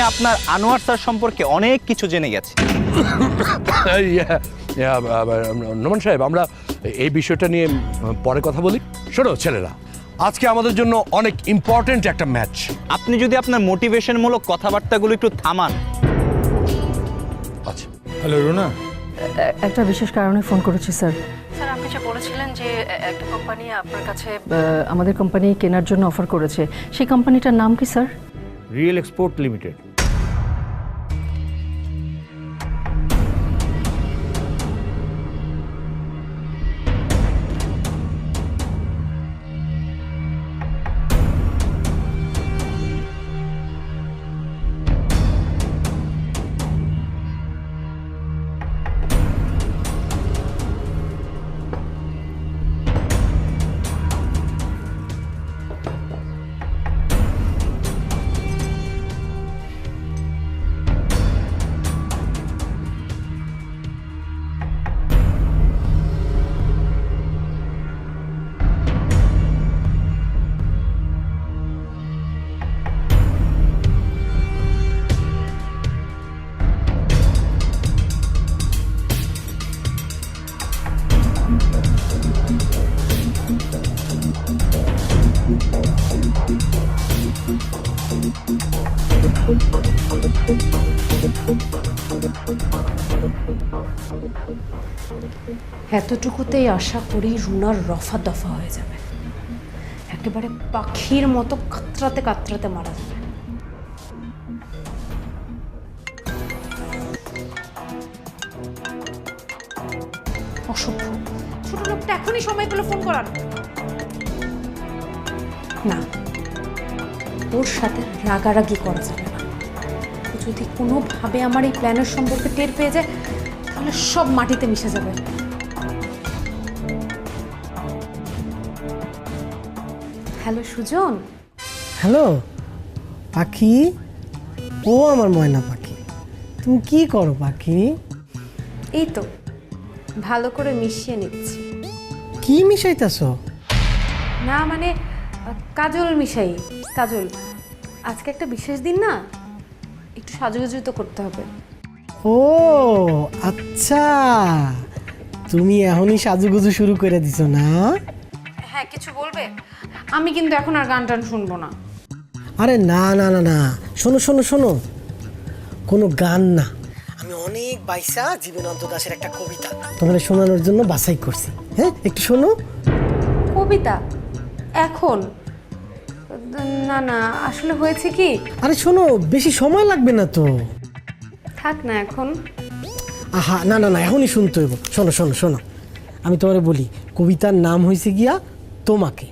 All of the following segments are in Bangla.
আপনার আনোয়ার স্যার সম্পর্কে অনেক কিছু জেনে গেছি। নোমান সাহেব আমরা এই বিষয়টা নিয়ে পরে কথা বলি। শোনো ছেলেরা আজকে আমাদের জন্য অনেক ইম্পর্ট্যান্ট একটা ম্যাচ আপনি যদি আপনার মোটিভেশনমূলক কথাবার্তাগুলো একটু থামান। আচ্ছা। হ্যালো রুনা। একটা বিশেষ কারণে ফোন করেছি স্যার। স্যার আপনি যে বলেছিলেন যে একটা কোম্পানি আপনার কাছে আহ, আমাদের কোম্পানি কেনার জন্য অফার করেছে। সেই কোম্পানিটার নাম কি স্যার? রিয়েল এক্সপোর্ট লিমিটেড এতটুকুতেই আশা করি রুনার রফা দফা হয়ে যাবে। একেবারে পাখির মতো কাতরাতে কাতরাতে মারা যাবে। অসভ্য। ছোট লোকটা এখনই সময় পেলে ফোন করার না। ওর সাথে রাগারাগি করা যাবে না। ও যদি কোনোভাবে আমার এই প্ল্যানের সম্পর্কে টের পেয়ে যায় তাহলে সব মাটিতে মিশে যাবে। হ্যালো সুজন? হ্যালো পাখি? ও আমার ময়না পাখি। তুমি কি করো পাখি? এই তো ভালো করে মিশিয়ে নিচ্ছি। কি মিশাইতেছো? না মানে কাজল মিশাই। কাজল আজকে একটা বিশেষ দিন না? একটু সাজুগুজু তো করতে হবে। ও আচ্ছা। তুমি এখনই সাজুগুজু শুরু করে দিছো না? হ্যাঁ কিছু বলবে? আমি কিন্তু এখন আর গান টান শুনব না। আরে না না না না। শোনো শোনো শোনো। কোনো গান না। আমি অনেক বাইসা জীবনান্ত দাসের একটা কবিতা তোমাদের শোনানোর জন্য বাছাই করছি। হ্যাঁ একটু শোনো। কবিতা? এখন? না না আসলে হয়েছে কি? আরে শোনো বেশি সময় লাগবে না তো। থাক না এখন। আহা না না না এখনই শুনতে হইব। শোনো শোনো শোনো। আমি তোমার বলি কবিতার নাম হয়েছে গিয়া তোমাকে।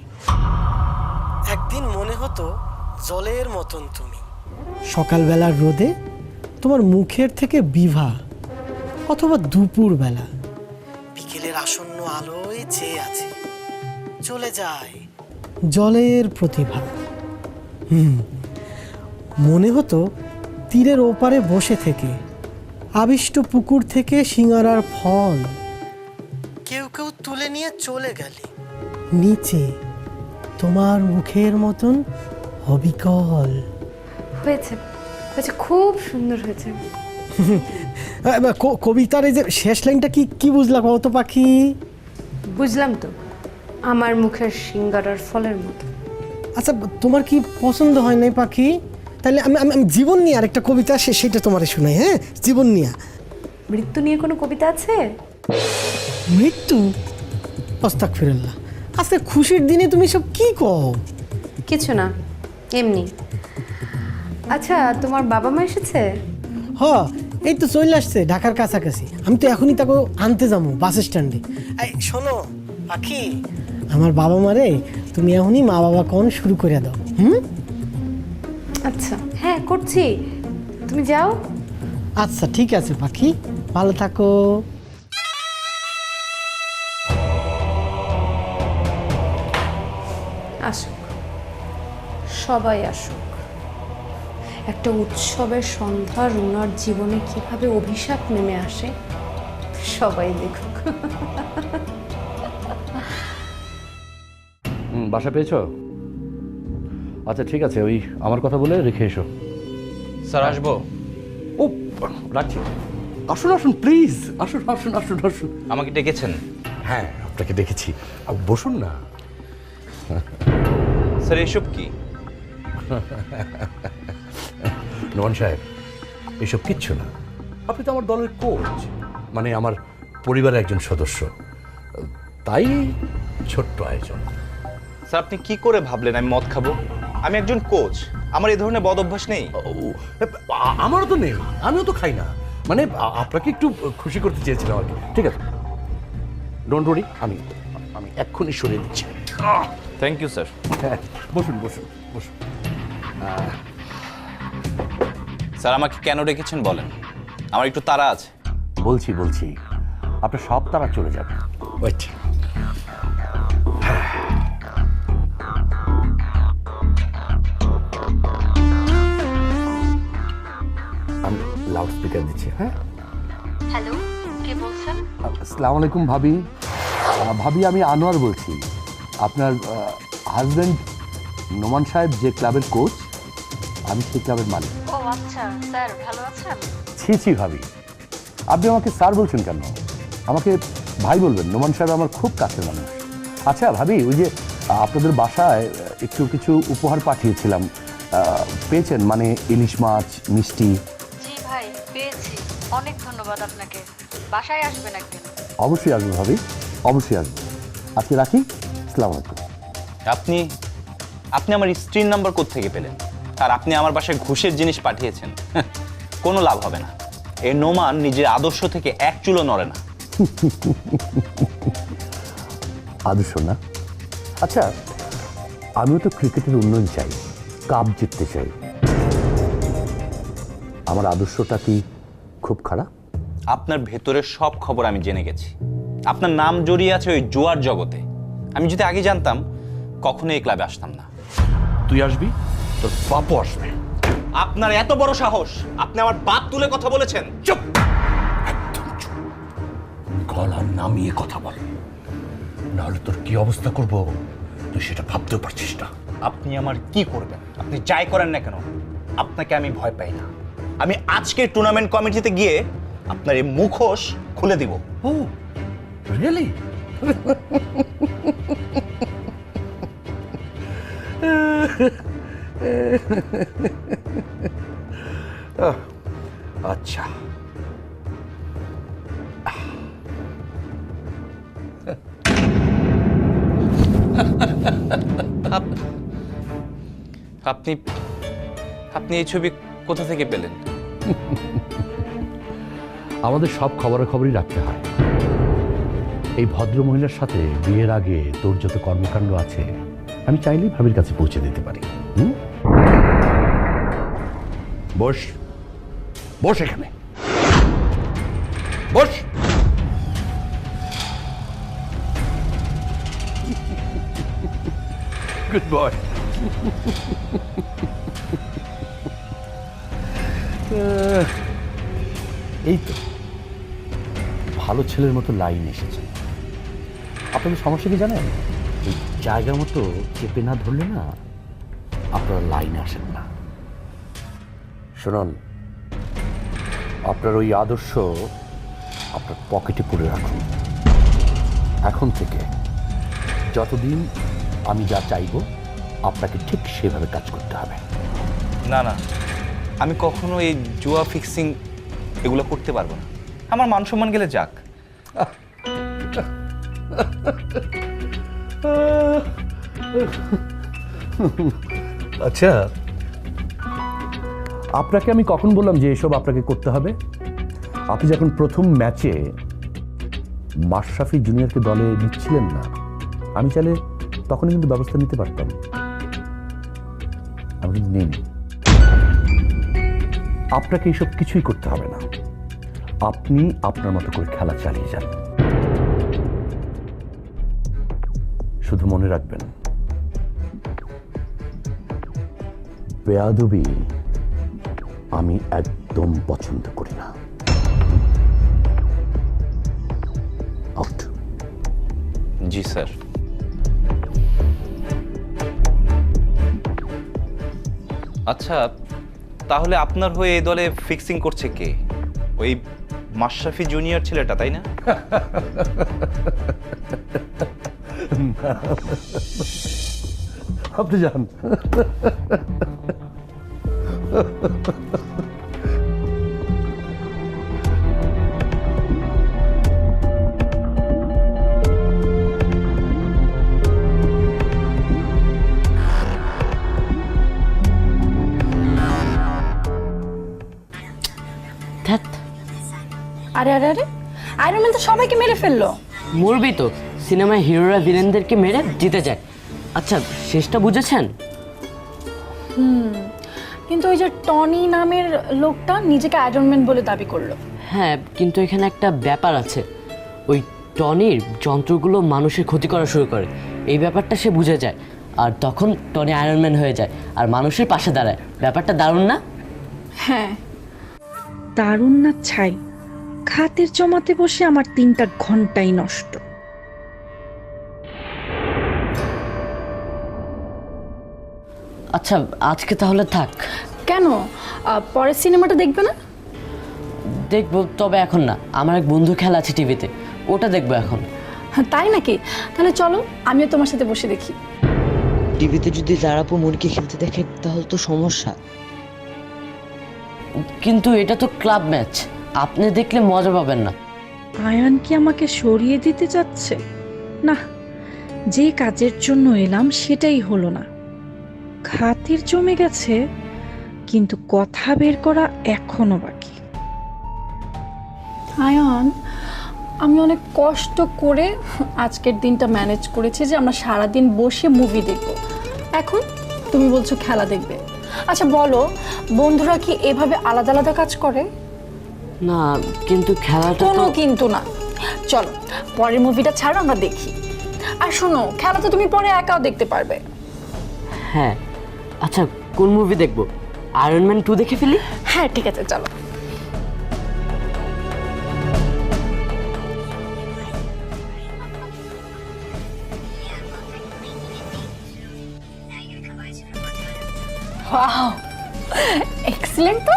একদিন মনে হতো জলের মতন তুমি। সকালবেলার রোদে তোমার মুখের থেকে বিভা অথবা দুপুর বেলা বিকেলের আসন্ন আলোয় চেয়ে আছে। চলে যায় জলের প্রতিভা। হুম মনে হতো তীরের ওপারে বসে থেকে আবিষ্ট পুকুর থেকে সিঙ্গারার ফল। কেউ কেউ তুলে নিয়ে চলে গেলে। নিচে তোমার মুখের মতন অবিকল। হয়েছে হয়েছে খুব সুন্দর হয়েছে। কবিতার এই যে শেষ লাইনটা কি কি বুঝলাম কত পাখি? বুঝলাম তো। আমার মুখের সিঙ্গারার ফলের মতো। আচ্ছা তোমার কি পছন্দ হয় নাই পাখি? তাহলে আমি আমি জীবন নিয়ে আরেকটা কবিতা সে সেটা তোমার শোনাই হ্যাঁ? জীবন নিয়ে। মৃত্যু নিয়ে কোনো কবিতা আছে? মৃত্যু? অস্তাক ফিরল্লাহ আজকে খুশির দিনে তুমি সব কি কও? কিছু না এমনি। আচ্ছা তোমার বাবা মা এসেছে? হ এই তো চলে আসছে ঢাকার কাছাকাছি। আমি তো এখনই তাকে আনতে যাব বাস স্ট্যান্ডে। শোনো পাখি আমার বাবা মারে তুমি এখনই মা বাবা কন শুরু করে দাও হুম? আচ্ছা হ্যাঁ করছি। তুমি যাও। আচ্ছা ঠিক আছে পাখি ভালো থাকো। আসুক সবাই আসুক। একটা উৎসবের সন্ধ্যা রুনার জীবনে কীভাবে অভিশাপ নেমে আসে সবাই দেখুক। বাসা পেয়েছ? আচ্ছা ঠিক আছে ওই আমার কথা বলে রেখে এসো। স্যার আসব। ও রাখছি। আসুন আসুন প্লিজ আসুন আসুন আসুন আসুন। আমাকে ডেকেছেন? হ্যাঁ আপনাকে দেখেছি বসুন না। স্যার এসব কি? নোমান সাহেব এসব কিচ্ছু না। আপনি তো আমার দলের কোচ মানে আমার পরিবারের একজন সদস্য। তাই ছোট্ট আয়োজন। স্যার আপনি কি করে ভাবলেন আমি মদ খাব? আমি একজন কোচ। আমার এই ধরনের বদ অভ্যাস নেই। ও, আমারও তো নেই। আমিও তো খাই না। মানে আপনাকে একটু খুশি করতে চেয়েছিলাম আর কি। ঠিক আছে। ডোন্ট ওয়ারি আমি আমি এক্ষুনি সরিয়ে দিচ্ছি। থ্যাংক ইউ স্যার হ্যাঁ বসুন বসুন বসুন। স্যার আমাকে কেন ডেকেছেন বলেন? আমার একটু তারা আছে। বলছি বলছি। আপনার সব তারা চলে যাবে। ওয়েট স্পিকার দিচ্ছি হ্যাঁ? হ্যালো কে বলছেন? আসসালামু আলাইকুম ভাবি ভাবি আমি আনোয়ার বলছি। আপনার হাজব্যান্ড নোমান সাহেব যে ক্লাবের কোচ আমি সেই ক্লাবের মালিক। ও আচ্ছা স্যার ভালো আছেন? ছি ছি ভাবি। আপনি আমাকে স্যার বলছেন কেন? আমাকে ভাই বলবেন নোমান সাহেব আমার খুব কাছের মানুষ। আচ্ছা ভাবি ওই যে আপনাদের বাসায় একটু কিছু উপহার পাঠিয়েছিলাম। পেয়েছেন? মানে ইলিশ মাছ মিষ্টি অনেক ধন্যবাদ আপনাকে। বাসায় আসবেন একদিন। অবশ্যই আসব ভাবি অবশ্যই আসব। আজকে রাখি? আসসালামু আলাইকুম। আপনি আপনি আমার স্ত্রীর নাম্বার থেকে পেলেন? আর আপনি আমার বাসায় ঘুষের জিনিস পাঠিয়েছেন। কোনো লাভ হবে না। এই নোমান নিজের আদর্শ থেকে এক চুলো নড়ে না। আদর্শ না? আচ্ছা আমিও তো ক্রিকেটের উন্নয়ন চাই কাপ জিততে চাই। আমার আদর্শটা কি খুব খারাপ? আপনার ভেতরের সব খবর আমি জেনে গেছি। আপনার নাম জড়িয়ে আছে ওই জুয়ার জগতে। আমি যদি আগে জানতাম কখনো এই ক্লাবে আসতাম না। তুই আসবি? তোর বাপও আসবে। আপনার এত বড় সাহস আপনি আমার বাপ তুলে কথা বলেছেন। চুপ! একদম চুপ। গলা নামিয়ে কথা বল। নাহলে তোর কি অবস্থা করব? তুই সেটা ভাবতেও পারছিস না। আপনি আমার কি করবেন? আপনি যাই করেন না কেন আপনাকে আমি ভয় পাই না। আমি আজকে টুর্নামেন্ট কমিটিতে গিয়ে আপনার এই মুখোশ খুলে দিব। ও রিয়েলি আচ্ছা। আপনি আপনি এই ছবি কোথা থেকে পেলেন? আমাদের সব খবরাখবরই রাখতে হয়। এই ভদ্র মহিলার সাথে বিয়ের আগে তোর যত কর্মকাণ্ড আছে আমি চাইলেই ভাবির কাছে পৌঁছে দিতে পারি। হুম? বস। বস এখানে। বস। গুড বয় এই তো। ভালো ছেলের মতো লাইন এসেছে। আপনাদের সমস্যা কি জানেন? এই মতো চেপে না ধরলে না আপনারা লাইনে আসেন না। শুনুন, আপনার ওই আদর্শ আপনার পকেটে পুরে রাখুন। এখন থেকে যতদিন আমি যা চাইব, আপনাকে ঠিক সেভাবে কাজ করতে হবে। না না। আমি কখনো এই জুয়া ফিক্সিং এগুলো করতে পারব না। আমার মান সম্মান গেলে যাক। আচ্ছা আপনাকে আমি কখন বললাম যে এসব আপনাকে করতে হবে? আপনি যখন প্রথম ম্যাচে মাশরাফি জুনিয়রকে দলে নিচ্ছিলেন না, আমি চাইলে তখনই কিন্তু ব্যবস্থা নিতে পারতাম। আমি কিন্তু নিইনি। আপনাকে এসব কিছুই করতে হবে না। আপনি আপনার মতো করে খেলা চালিয়ে যান। শুধু মনে রাখবেন। বেয়াদবি আমি একদম পছন্দ করি না। জি, স্যার। আচ্ছা তাহলে আপনার হয়ে এই দলে ফিক্সিং করছে কে? ওই মাশরাফি জুনিয়র ছেলেটা, তাই না? আপনি যান। আরে আরে আরে আয়রন ম্যান তো সবাইকে মেরে ফেলল। মরবি তো। সিনেমায় হিরোরা ভিলেনদেরকে মেরে জিতে যায়। আচ্ছা শেষটা বুঝেছেন? হুম কিন্তু ওই যে টনি নামের লোকটা নিজেকে আয়রন ম্যান বলে দাবি করল। হ্যাঁ কিন্তু এখানে একটা ব্যাপার আছে। ওই টনির যন্ত্রগুলো মানুষের ক্ষতি করা শুরু করে। এই ব্যাপারটা সে বুঝে যায়। আর তখন টনি আয়রনম্যান হয়ে যায় আর মানুষের পাশে দাঁড়ায়। ব্যাপারটা দারুণ না? হ্যাঁ। দারুণ না ছাই। খাতের জমাতে বসে আমার তিনটা ঘন্টাই নষ্ট। আচ্ছা আজকে তাহলে থাক। কেন? আহ, পরের সিনেমাটা দেখবে না? দেখব তবে এখন না। আমার এক বন্ধু খেলা আছে টিভিতে। ওটা দেখব এখন। হ্যাঁ, তাই নাকি? তাহলে চলো আমিও তোমার সাথে বসে দেখি। টিভিতে যদি জারাপু মুরগি খেলতে দেখে তাহলে তো সমস্যা। কিন্তু এটা তো ক্লাব ম্যাচ। আপনি দেখলে মজা পাবেন না। আয়ান কি আমাকে সরিয়ে দিতে যাচ্ছে না যে কাজের জন্য এলাম সেটাই হলো না। খাতির জমে গেছে কিন্তু কথা বের করা এখনও বাকি। আয়ন আমি অনেক কষ্ট করে আজকের দিনটা ম্যানেজ করেছি যে আমরা সারাদিন বসে মুভি দেখব। এখন তুমি বলছো খেলা দেখবে। আচ্ছা বলো বন্ধুরা কি এভাবে আলাদা আলাদা কাজ করে? না কিন্তু খেলাটা কোনো কিন্তু না। চলো পরের মুভিটা ছাড়ো আমরা দেখি। আর শোনো খেলা তো তুমি পরে একাও দেখতে পারবে। হ্যাঁ। আচ্ছা কোন মুভি দেখব? আয়রন ম্যান টু দেখে ফেলি? হ্যাঁ ঠিক আছে চলো। ওয়াও এক্সিলেন্ট তো?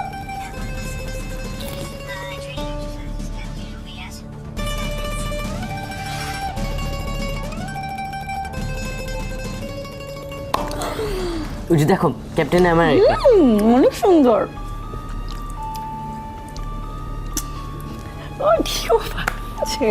ওই যে দেখো ক্যাপ্টেন আমেরিকা অনেক সুন্দর। ও ঢিও আছে।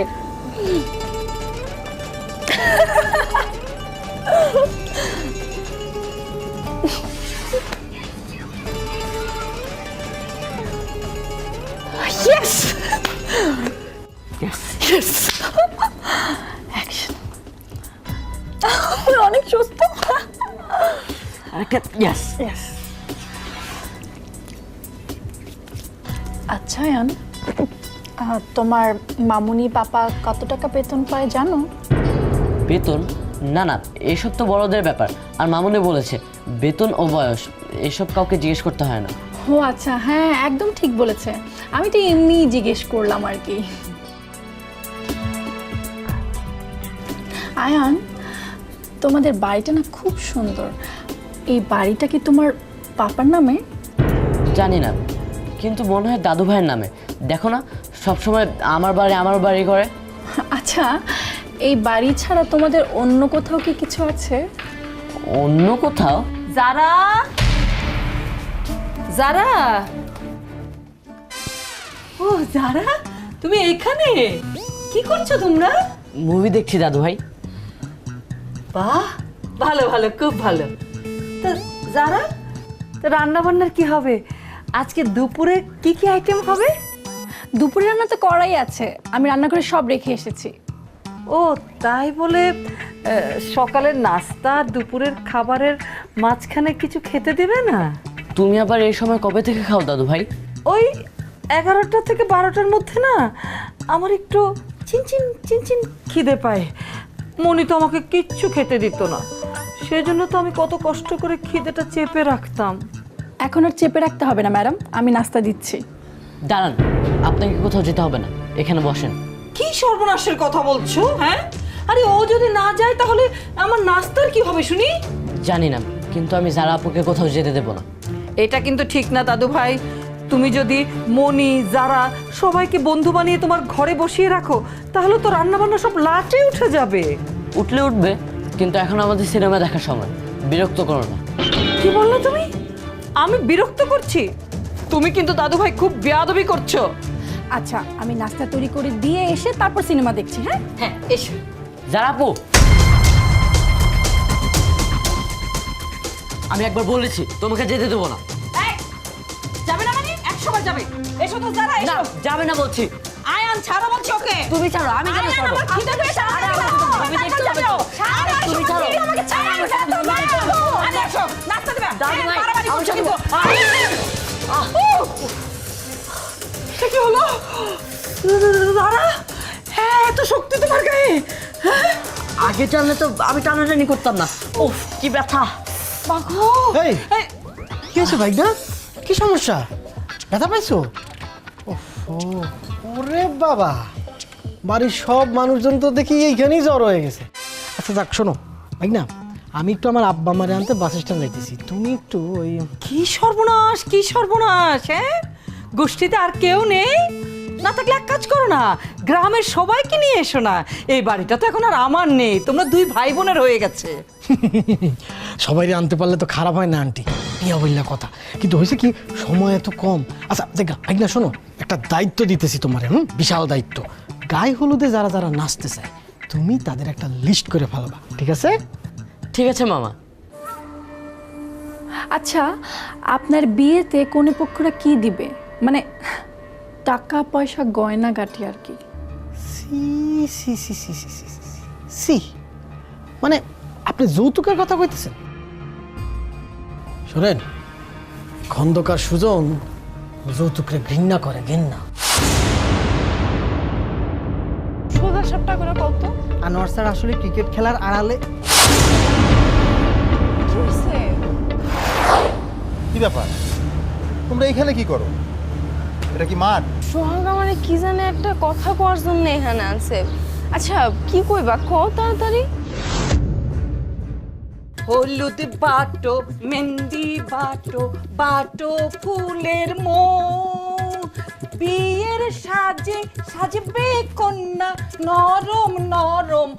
আরেকটা ইয়াস Yes. আচ্ছা ইয়ান। তোমার মামুনি পাপা কত টাকা বেতন পায় জানো? বেতন? না না এসব তো বড়দের ব্যাপার। আর মামুনি বলেছে বেতন ও বয়স এসব কাউকে জিজ্ঞেস করতে হয় না। ও আচ্ছা হ্যাঁ একদম ঠিক বলেছে। আমি তো এমনি জিজ্ঞেস করলাম আর কি। আয়ান তোমাদের বাড়িটা না খুব সুন্দর। এই বাড়িটা কি তোমার পাপার নামে? জানি না কিন্তু মনে হয় দাদু ভাইয়ের নামে। দেখো না সবসময় আমার বাড়ি আমার বাড়ি করে। আচ্ছা এই বাড়ি ছাড়া তোমাদের অন্য কোথাও কি কিছু আছে? অন্য কোথাও? যারা! যারা! ও যারা? তুমি এখানে? কি করছ তোমরা? মুভি দেখছি দাদু ভাই। বাহ ভালো ভালো খুব ভালো। যারা তো রান্না বান্নার কি হবে? আজকে দুপুরে কি কি আইটেম হবে? দুপুরে রান্না তো করাই আছে। আমি রান্না করে সব রেখে এসেছি। ও তাই বলে সকালের নাস্তা আর দুপুরের খাবারের মাঝখানে কিছু খেতে দেবে না? তুমি আবার এই সময় কবে থেকে খাও দাদু ভাই? ওই এগারোটা থেকে বারোটার মধ্যে না আমার একটু চিনচিন চিনচিন খিদে পায়। মনি তো আমাকে কিচ্ছু খেতে দিত না। সেজন্য তো আমি কত কষ্ট করে খিদেটা চেপে রাখতাম। এখন আর চেপে রাখতে হবে না ম্যাডাম। আমি নাস্তা দিচ্ছি। দাঁড়ান আপনাকে কোথাও যেতে হবে না। এখানে বসেন। কি সর্বনাশের কথা বলছো হ্যাঁ? আরে ও যদি না যায় তাহলে আমার নাস্তার কি হবে শুনি? জানি না কিন্তু আমি যারা আপুকে কোথাও যেতে দেবো না। এটা কিন্তু ঠিক না দাদু ভাই। তুমি যদি মনি যারা সবাইকে বন্ধু বানিয়ে তোমার ঘরে বসিয়ে রাখো তাহলে তো রান্না বান্না সব লাটে উঠে যাবে। উঠলে উঠবে। কিন্তু এখন আমাদের সিনেমা দেখার সময়। বিরক্ত করো না। কি বললে তুমি? আমি বিরক্ত করছি। তুমি কিন্তু দাদু ভাই খুব বেয়াদবি করছ। আচ্ছা আমি নাস্তা তৈরি করে দিয়ে এসে তারপর সিনেমা দেখছি হ্যাঁ? হ্যাঁ এসো। যারাপু আমি একবার বলেছি তোমাকে যেতে দেবো না। যাবে না মানে? একশোবার যাবে। এসো তো যারা না যাবে না বলছি। ছাড়ো বলছি ওকে তুমি ছাড়ো আমি কেন ছাড়বো? খিদে আরে আমার সাথে তুমি দেখতে হবে তো। তুমি ছাড়ো। আরে এসো নাস্তা দেবে? দাদু ভাই, বল। কি হলো? দাঁড়া হ্যাঁ এত শক্তি তোমার গায়ে। আগে জানলে তো আমি টানাটানি করতাম না। উফ কি ব্যথা। বাঘো এই কি হয়েছে ভাইদা কি সমস্যা? ব্যথা পাইছো? ওফো, ওরে বাবা, বাড়ির সব মানুষজন তো দেখি এইখানেই জ্বর হয়ে গেছে। আচ্ছা যাক, শোনো ভাই না আমি একটু আমার আব্বা মারে আনতে বাস স্ট্যান্ড যাইতেছি। তুমি একটু ওই কি সর্বনাশ কি সর্বনাশ হ্যাঁ? গোষ্ঠীতে আর কেউ নেই? না থাকলে এক কাজ করো না গ্রামের সবাইকে নিয়ে এসো না। এই বাড়িটা তো এখন আর আমার নেই তোমরা দুই ভাই বোনের হয়ে গেছে। সবাই আনতে পারলে তো খারাপ হয় না আন্টি। টিয়া বললা কথা। কিন্তু হয়েছে কি সময় এত কম। আচ্ছা দেখা না শোনো একটা দায়িত্ব দিতেছি তোমার হুম? বিশাল দায়িত্ব। গায়ে হলুদে যারা যারা নাচতে চায় তুমি তাদের একটা লিস্ট করে ফেলবা ঠিক আছে? ঠিক আছে মামা। আচ্ছা আপনার বিয়েতে কোনে পক্ষরা কি দিবে? মানে টাকা পয়সা গয়না গাটি আর কি। সি সি সি সি সি সি সি, সি। সি মানে আপনি যৌতুকের কথা কইতেছেন? শোনেন খন্দকার সুজন যৌতুকরে ঘৃণা করে ঘৃণা। সোজা সাপটা করে কত আনোয়ার স্যার আসলে ক্রিকেট খেলার আড়ালে। কি কি ব্যাপার? তোমরা এখানে কি করো? এটা কি মাঠ সোহাগ আমারে কি জানে একটা কথা কওয়ার জন্য এখানে আনছে। আচ্ছা কি কইবা? কও তাড়াতাড়ি। হলুদ বাটো মেহেন্দি বাটো বাটো ফুলের মো বিয়ের সাজে সাজবে কন্যা নরম নরম।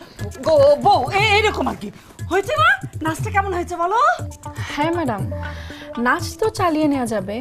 গো বউ এরকম আর কি। হয়েছে না নাচটা কেমন হয়েছে বলো? হ্যাঁ ম্যাডাম। নাচ তো চালিয়ে নেওয়া যাবে।